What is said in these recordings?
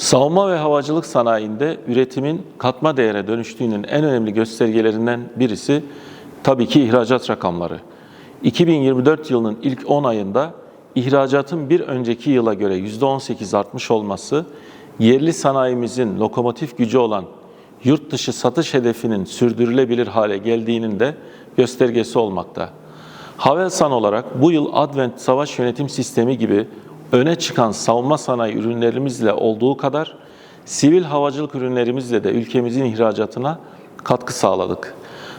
Savunma ve havacılık sanayinde üretimin katma değere dönüştüğünün en önemli göstergelerinden birisi tabii ki ihracat rakamları. 2024 yılının ilk 10 ayında ihracatın bir önceki yıla göre %18 artmış olması, yerli sanayimizin lokomotif gücü olan yurt dışı satış hedefinin sürdürülebilir hale geldiğinin de göstergesi olmakta. Havelsan olarak bu yıl Advent Savaş Yönetim Sistemi gibi öne çıkan savunma sanayi ürünlerimizle olduğu kadar sivil havacılık ürünlerimizle de ülkemizin ihracatına katkı sağladık.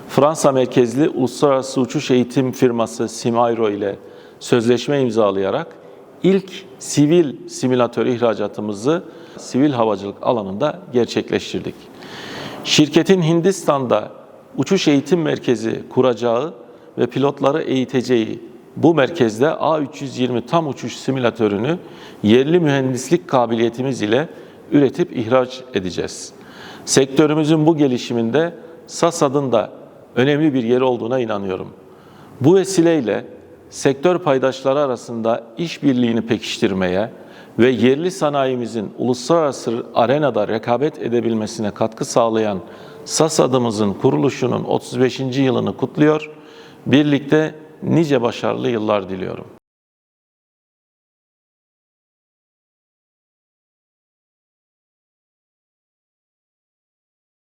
Fransa merkezli uluslararası uçuş eğitim firması Simairo ile sözleşme imzalayarak ilk sivil simülatör ihracatımızı sivil havacılık alanında gerçekleştirdik. Şirketin Hindistan'da uçuş eğitim merkezi kuracağı ve pilotları eğiteceği bu merkezde A320 tam uçuş simülatörünü yerli mühendislik kabiliyetimiz ile üretip ihraç edeceğiz. Sektörümüzün bu gelişiminde SASAD'ın da önemli bir yeri olduğuna inanıyorum. Bu vesileyle sektör paydaşları arasında işbirliğini pekiştirmeye ve yerli sanayimizin uluslararası arenada rekabet edebilmesine katkı sağlayan SASAD'ımızın kuruluşunun 35. yılını kutluyor. Birlikte nice başarılı yıllar diliyorum.